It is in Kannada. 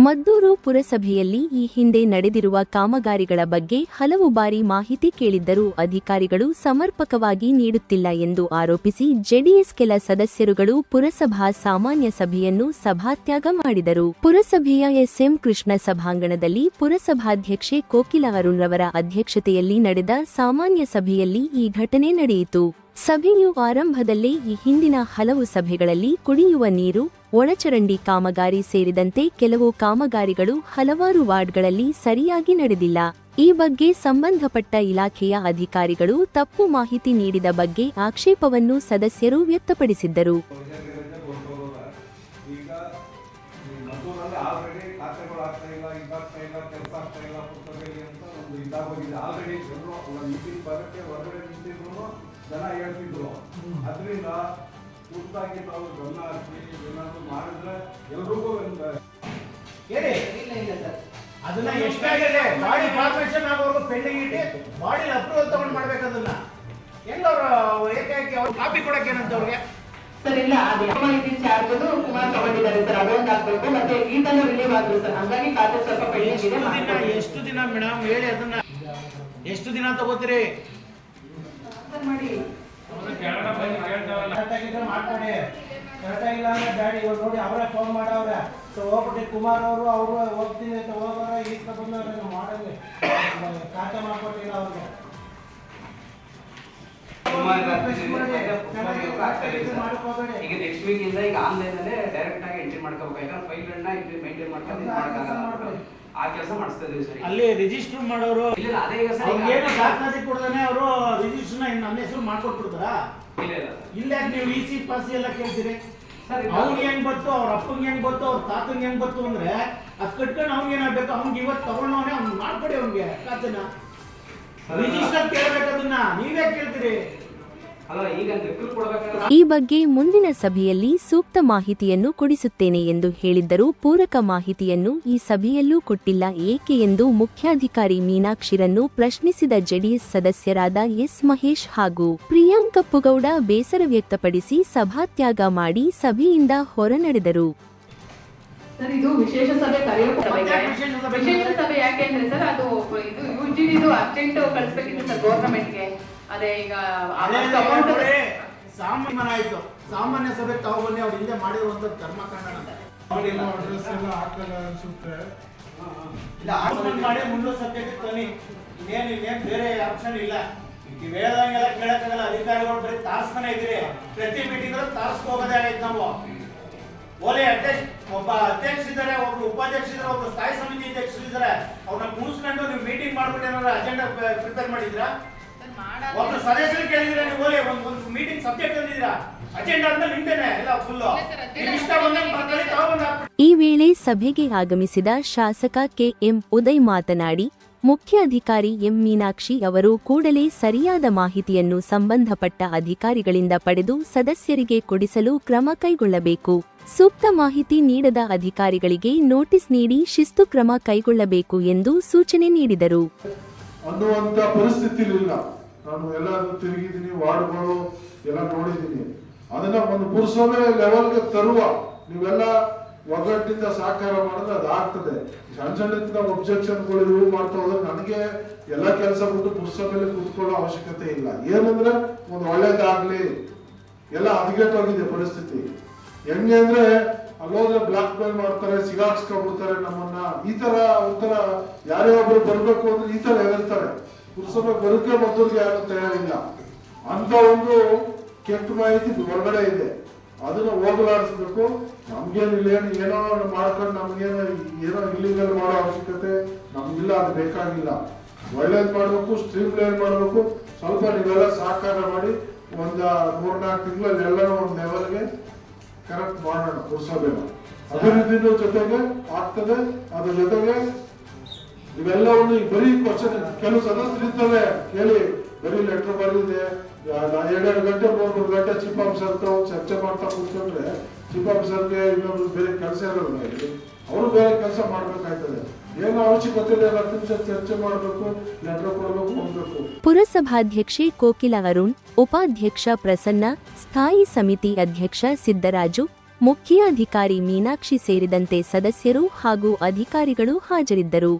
ಮದ್ದೂರು ಪುರಸಭೆಯಲ್ಲಿ ಈ ಹಿಂದೆ ನಡೆದಿರುವ ಕಾಮಗಾರಿಗಳ ಬಗ್ಗೆ ಹಲವು ಬಾರಿ ಮಾಹಿತಿ ಕೇಳಿದ್ದರೂ ಅಧಿಕಾರಿಗಳು ಸಮರ್ಪಕವಾಗಿ ನೀಡುತ್ತಿಲ್ಲ ಎಂದು ಆರೋಪಿಸಿ ಜೆಡಿಎಸ್ ಕೆಲ ಸದಸ್ಯರುಗಳು ಪುರಸಭಾ ಸಾಮಾನ್ಯ ಸಭೆಯನ್ನು ಸಭಾತ್ಯಾಗ ಮಾಡಿದರು. ಪುರಸಭೆಯ ಎಸ್ಎಂ ಕೃಷ್ಣ ಸಭಾಂಗಣದಲ್ಲಿ ಪುರಸಭಾಧ್ಯಕ್ಷೆ ಕೋಕಿಲ ಅರುಣ್ ರವರ ಅಧ್ಯಕ್ಷತೆಯಲ್ಲಿ ನಡೆದ ಸಾಮಾನ್ಯ ಸಭೆಯಲ್ಲಿ ಈ ಘಟನೆ ನಡೆಯಿತು. ಸಭೆಯು ಆರಂಭದಲ್ಲೇ ಈ ಹಿಂದಿನ ಹಲವು ಸಭೆಗಳಲ್ಲಿ ಕುಡಿಯುವ ನೀರು ಒಳಚರಂಡಿ ಕಾಮಗಾರಿ ಸೇರಿದಂತೆ ಕೆಲವು ಕಾಮಗಾರಿಗಳು ಹಲವಾರು ವಾರ್ಡ್ಗಳಲ್ಲಿ ಸರಿಯಾಗಿ ನಡೆದಿಲ್ಲ ಈ ಬಗ್ಗೆ ಸಂಬಂಧಪಟ್ಟ ಇಲಾಖೆಯ ಅಧಿಕಾರಿಗಳು ತಪ್ಪು ಮಾಹಿತಿ ನೀಡಿದ ಬಗ್ಗೆ ಆಕ್ಷೇಪವನ್ನು ಸದಸ್ಯರು ವ್ಯಕ್ತಪಡಿಸಿದ್ದರು ಜನ ಹೇಳ್ತಿದ್ರು ಅದರಿಂದ ತುರ್ತಾಗಿ ತಾವು ಗಮನ ಹರಿಸಿ ಏನಾದರೂ ಮಾಡಿದ್ರೆ ಎಲ್ರಿಗೂ ಒಂದು ಹೇಳಿ ಅದನ್ನ ಎಷ್ಟಾಗಿದೆ? ಬಾಡಿ ಫಾರ್ಮೇಶನ್ ಆಗೋವರೆಗೂ ಪೆಂಡಿಂಗ್ ಇಟ್ಟು ಬಾಡಿ ಅಪ್ರೂವಲ್ ತಗೊಂಡ್ ಮಾಡ್ಬೇಕು ಅದನ್ನ ಅವ್ರು ಏಕಾಏಕಿ ಅವ್ರು ಕಾಪಿ ಕೊಡಕ್ಕೆ ಏನಂತ ಅವ್ರಿಗೆ? ಸರ್ ಇಲ್ಲ ಅದು ಮಾಹಿತಿ ಚಾರ್ಜ್ ಕುಮಾರ್ ತಗೊಂಡಿದ್ದಾರೆ ಸರ್ ಅದೊಂದು ಹಾಕ್ಬೇಕು ಮತ್ತೆ ಈತನ ರಿಲೀವ್ ಆದ್ರು ಸರ್. ಹಂಗಾಗಿ ಖಾತೆ ಸ್ವಲ್ಪ ಪೆಂಡಿಂಗ್ ಇದೆ ಎಷ್ಟು ದಿನ. ಮೇಡಮ್ ಹೇಳಿ ಅದನ್ನ. ಎಷ್ಟು ದಿನ ತಗೋತೀರಿ? ಸರ್ ಮಾಡಿ. ಕರೆಕ್ಟಾಗಿದ್ರೆ ಮಾಡ್ಕೊಡಿ. ಕರೆಕ್ಟಾಗಿಲ್ಲ ಅಂದ್ರೆ ಬ್ಯಾಡ ಇವಾಗ ನೋಡಿ ಅವರೇ ಫೋನ್ ಮಾಡವ್ರೆ. ಸೊ ಹೋಗ್ಬಿಟ್ಟು ಕುಮಾರ್ ಅವರು ಅವರು ಹೋಗ್ತೀನಿ ಅಂತ ಹೋಗೋರ ಈಗ ಬಂದವ್ರೆ ಮಾಡಂಗೆ. ಖಾತೆ ಮಾಡ್ಕೊಟ್ಟಿಲ್ಲ ಅವ್ರಿಗೆ. ಮಾಡ್ಕೋಬೇಡಿ. ಈಗ ನೆಕ್ಸ್ಟ್ ವೀಕ್ ಇಂದ ಈಗ ಆನ್ಲೈನ್ ಅಲ್ಲೇ ಡೈರೆಕ್ಟ್ ಆಗಿ ಎಂಟ್ರಿ ಮಾಡ್ಕೋಬೇಕು. ಯಾಕಂದ್ರೆ ಫೈಲ್ ಗಳನ್ನ ಇಲ್ಲಿ ಮೇಂಟೈನ್ ಮಾಡ್ಕೊಂಡು ಮಾಡಕ್ಕಾಗಲ್ಲ. ಆ ಕೆಲಸ ಮಾಡಿಸ್ತಾ ಇದೀವಿ ಸರ್ ಅಲ್ಲಿ ರಿಜಿಸ್ಟರ್ ಮಾಡೋರು ಇಲ್ಲ ಇಲ್ಲ, ಅದೇ ಈಗ ಸರ್ ಅವ್ರಿಗೆ ಏನು ದಾಖಲಾತಿ ಕೊಡ್ದಾನೆ ಅವರು ರಿಜಿಸ್ಟರ್ನ ನನ್ನ ಹೆಸರು ಮಾಡ್ಕೊಟ್ಬಿಡ್ತಾರಾ? ಇಲ್ಲ ಇಲ್ಲ. ಇಲ್ಲ ನೀವು ಇ ಸಿ ಪಾಸಿ ಎಲ್ಲ ಕೇಳ್ತೀರಿ? ಸರ್ ಈಗ ಅವ್ನಿಗೆ ಹೆಂಗ್ ಬತ್ತು ಅವ್ರ ಅಪ್ಪಂಗೆ ಹೆಂಗ್ ಬತ್ತು ಅವ್ರ ತಾತಂಗೆ ಹೆಂಗ್ ಬತ್ತು ಅಂದ್ರೆ ಅದ್ ಕಟ್ಕೊಂಡು ಅವ್ನಿಗೆ ಏನಾಗ್ಬೇಕು ಅವ್ನಿಗೆ ಇವತ್ತು ತಗೊಂಡವನೇ ಅವ್ನ್ ಮಾಡ್ಕೊಡಿ ಅವ್ನಿಗೆ ಖಾತೆನ. ರಿಜಿಸ್ಟರ್ ಕೇಳ್ಬೇಕು ಅದನ್ನ. ನೀವೇ ಕೇಳ್ತೀರಿ ಅಲ್ಲ ಈಗ ಲೆಕ್ಕಲ್ ಕೊಡ್ಬೇಕಾದ್ರೆ ಈ ಬಗ್ಗೆ ಮುಂದಿನ ಸಭೆಯಲ್ಲಿ ಸೂಕ್ತ ಮಾಹಿತಿಯನ್ನು ಕೊಡಿಸುತ್ತೇನೆ ಎಂದು ಹೇಳಿದ್ದರೂ ಪೂರಕ ಮಾಹಿತಿಯನ್ನು ಈ ಸಭೆಯಲ್ಲೂ ಕೊಟ್ಟಿಲ್ಲ. ಏಕೆ ಎಂದು ಮುಖ್ಯಾಧಿಕಾರಿ ಮೀನಾಕ್ಷಿರನ್ನು ಪ್ರಶ್ನಿಸಿದ ಜೆಡಿಎಸ್ ಸದಸ್ಯರಾದ ಎಸ್ ಮಹೇಶ್ ಹಾಗೂ ಪ್ರಿಯಾಂಕ್ ಕಪ್ಪುಗೌಡ ಬೇಸರ ವ್ಯಕ್ತಪಡಿಸಿ ಸಭಾತ್ಯಾಗ ಮಾಡಿ ಸಭೆಯಿಂದ ಹೊರನಡೆದರು. ಸರ್ ಇದು ವಿಶೇಷ ಸಭೆ ವಿಶೇಷ ಸರ್ ಅದು ಇದು ಯು ಜಿ ಇದು ಅರ್ಜೆಂಟ್ ಕಳಿಸ್ಬೇಕಿತ್ತು ಸರ್ ಗೌರ್ಮೆಂಟ್ಗೆ ಅದೇ ಈಗ ಅದೇ ಸಾಮಾನ್ಯ ಆಯ್ತು ಸಾಮಾನ್ಯ ಸಭೆ ತಾವು ಬನ್ನಿ ಅವ್ರ ಹಿಂದೆ ಮಾಡಿರುವಂತ ಕರ್ಮಕಾಂಡ ಕನ್ನಡ ಅಡ್ರೆಸ್ ಎಲ್ಲ ಹಾಕಲ್ಲ ಅನ್ಸುತ್ತೆ. ಇಲ್ಲ ಆರ್ಗ್ಯುಮೆಂಟ್ ಮಾಡಿ ಮುಂದೆ ಸಬ್ಜೆಕ್ಟ್ ತನ್ನಿ ಇನ್ನೇನು ಇನ್ನೇನು ಬೇರೆ ಆಪ್ಷನ್ ಇಲ್ಲ. ನೀವು ಹೇಳ್ದಂಗೆಲ್ಲ ಕೇಳಕ್ಕಾಗಲ್ಲ ಅಧಿಕಾರಿಗಳು ಬರೀ ತಾರಿಸ್ತಾನೆ ಇದ್ರಿ ಪ್ರತಿ ಮೀಟಿಂಗ್ ತಾರಿಸ್ಕೊ ಹೋಗೋದೇ ಆಗೈತೆ ನಾವು. ಓಲೆ ಅಧ್ಯಕ್ಷ ಒಬ್ಬ ಅಧ್ಯಕ್ಷ ಇದ್ದಾರೆ ಒಬ್ರು ಉಪಾಧ್ಯಕ್ಷ ಇದ್ದಾರೆ ಒಬ್ರು ಸ್ಥಾಯಿ ಸಮಿತಿ ಅಧ್ಯಕ್ಷರು ಇದ್ದಾರೆ. ಅವ್ರನ್ನ ಕೂರಿಸ್ಕೊಂಡು ನೀವು ಮೀಟಿಂಗ್ ಮಾಡ್ಬಿಟ್ಟು ಏನಾದ್ರು ಅಜೆಂಡಾ ಪ್ರಿಪೇರ್ ಮಾಡಿದ್ರಾ? ಒಬ್ರು ಸದಸ್ಯರು ಕೇಳಿದ್ರೆ ನೀವು ಒಂದು ಒಂದು ಮೀಟಿಂಗ್ ಸಬ್ಜೆಕ್ಟ್ ತಂದಿದ್ದೀರಾ? ಅಜೆಂಡಾ ಅಂತ ನಿಂತೇನೆ ಎಲ್ಲ ಫುಲ್ ಇಷ್ಟ ಬಂದಂಗೆ ಬರ್ತಾರೆ ತಗೊಂಡ್ ಈ ವೇಳೆ ಸಭೆಗೆ ಆಗಮಿಸಿದ ಶಾಸಕ ಕೆಎಂ ಉದಯ್ ಮಾತನಾಡಿ ಮುಖ್ಯ ಅಧಿಕಾರಿ ಎಂ ಮೀನಾಕ್ಷಿ ಅವರು ಕೂಡಲೇ ಸರಿಯಾದ ಮಾಹಿತಿಯನ್ನು ಸಂಬಂಧಪಟ್ಟ ಅಧಿಕಾರಿಗಳಿಂದ ಪಡೆದು ಸದಸ್ಯರಿಗೆ ಕೊಡಿಸಲು ಕ್ರಮ ಕೈಗೊಳ್ಳಬೇಕು. ಸೂಕ್ತ ಮಾಹಿತಿ ನೀಡದ ಅಧಿಕಾರಿಗಳಿಗೆ ನೋಟಿಸ್ ನೀಡಿ ಶಿಸ್ತು ಕ್ರಮ ಕೈಗೊಳ್ಳಬೇಕು ಎಂದು ಸೂಚನೆ ನೀಡಿದರು. ನಾನು ಎಲ್ಲ ತಿರುಗಿದ್ದೀನಿ, ವಾರ್ಡ್ಗಳು ಎಲ್ಲ ನೋಡಿದ್ದೀನಿ. ಅದನ್ನ ಒಂದು ಪುರಸಭೆ ಲೆವೆಲ್ಗೆ ತರುವ, ನೀವೆಲ್ಲ ಒಗ್ಗಟ್ಟಿಂದ ಸಹಕಾರ ಮಾಡಿದ್ರೆ ಅದಾಗ್ತದೆ. ಸಣ್ಣ ಸಣ್ಣ ಒಬ್ಜೆಕ್ಷನ್ಗಳು ಇವು ಮಾಡ್ತಾ ಹೋದ್ರೆ ನನಗೆ ಎಲ್ಲ ಕೆಲಸ ಬಿಟ್ಟು ಪುರಸಭೆಯಲ್ಲಿ ಕೂತ್ಕೊಳ್ಳೋ ಅವಶ್ಯಕತೆ ಇಲ್ಲ. ಏನಂದ್ರೆ ಒಂದು ಒಳ್ಳೇದಾಗ್ಲಿ, ಎಲ್ಲ ಹದಗೆಟ್ಟೋಗಿದೆ ಪರಿಸ್ಥಿತಿ. ಹೆಂಗೆ ಅಂದ್ರೆ ಅಲ್ಲೋದ್ರೆ ಬ್ಲಾಕ್ ಮೇಲ್ ಮಾಡ್ತಾರೆ, ಸಿಗಾಕ್ಸ್ಕೊಂಡ್ಬಿಡ್ತಾರೆ ನಮ್ಮನ್ನ. ಈ ತರ ಒಂಥರ ಯಾರೇ ಒಬ್ರು ಬರ್ಬೇಕು ಅಂದ್ರೆ ಈ ತರ ಹೆದರ್ತಾರೆ. ಪುರಸಭೆ ಬರೋಕೆ ಮತ್ತೊಂದು ಯಾರು ತಯಾರಿಲ್ಲ. ಅಂತ ಒಂದು ಕೆಟ್ಟ ಮಾಹಿತಿ ಹೊರಗಡೆ ಇದೆ. ಅದನ್ನ ಹೋಗಲಾಡಿಸ್ಬೇಕು. ನಮ್ಗೇನಿಲ್ಲ ಏನು ಏನೋ ಮಾಡ್ಕೊಂಡು ನಮ್ಗೇನೋ ಏನೋ ಇಲ್ಲಿಗಲ್ ಮಾಡೋ ಅವಶ್ಯಕತೆ ನಮ್ಗಿಲ್ಲ, ಅದು ಬೇಕಾಗಿಲ್ಲ. ಒಳ್ಳೇದ್ ಮಾಡಬೇಕು ಸ್ಟ್ರೀಮ್ ಲೈನ್ ಮಾಡಬೇಕು. ಸ್ವಲ್ಪ ನೀವೆಲ್ಲ ಸಹಕಾರ ಮಾಡಿ ಒಂದು ಮೂರ್ನಾಲ್ಕು ತಿಂಗಳಲ್ಲಿ ಎಲ್ಲರೂ ಒಂದು ಲೆವೆಲ್ಗೆ ಕರೆಕ್ಟ್ ಮಾಡೋಣ ಪುರಸಭೆನ. ಅಭಿವೃದ್ಧಿನೂ ಜೊತೆಗೆ ಆಗ್ತದೆ. ಅದ್ರ ಜೊತೆಗೆ ಇವೆಲ್ಲವನ್ನು ಬರೀ ಕ್ವಶನ್ ಕೆಲವು ಸದಸ್ಯರಿರ್ತವೆ ಕೇಳಿ, ಬರೀ ಲೆಟರ್ ಬರೆದಿದೆ. ಎರಡೆರಡು ಗಂಟೆ ಮೂರ್ ಗಂಟೆ ಚೀಫ್ ಆಫೀಸರ್ ಹತ್ರ ಚರ್ಚೆ ಮಾಡ್ತಾ ಕೂತ್ಕೊಂಡ್ರೆ ಚೀಫ್ ಆಫೀಸರ್ಗೆ ಇನ್ನೊಂದು ಬೇರೆ ಕೆಲಸ ಇರೋಲ್ಲ ಇಲ್ಲಿ. ಅವರು ಬೇರೆ ಕೆಲಸ ಮಾಡ್ಬೇಕಾಯ್ತದೆ. ಪುರಸಭಾಧ್ಯಕ್ಷೆ ಕೋಕಿಲ ಅರುಣ್, ಉಪಾಧ್ಯಕ್ಷ ಪ್ರಸನ್ನ, ಸ್ಥಾಯಿ ಸಮಿತಿ ಅಧ್ಯಕ್ಷ ಸಿದ್ದರಾಜು, ಮುಖ್ಯಾಧಿಕಾರಿ ಮೀನಾಕ್ಷಿ ಸೇರಿದಂತೆ ಸದಸ್ಯರು ಹಾಗೂ ಅಧಿಕಾರಿಗಳು ಹಾಜರಿದ್ದರು.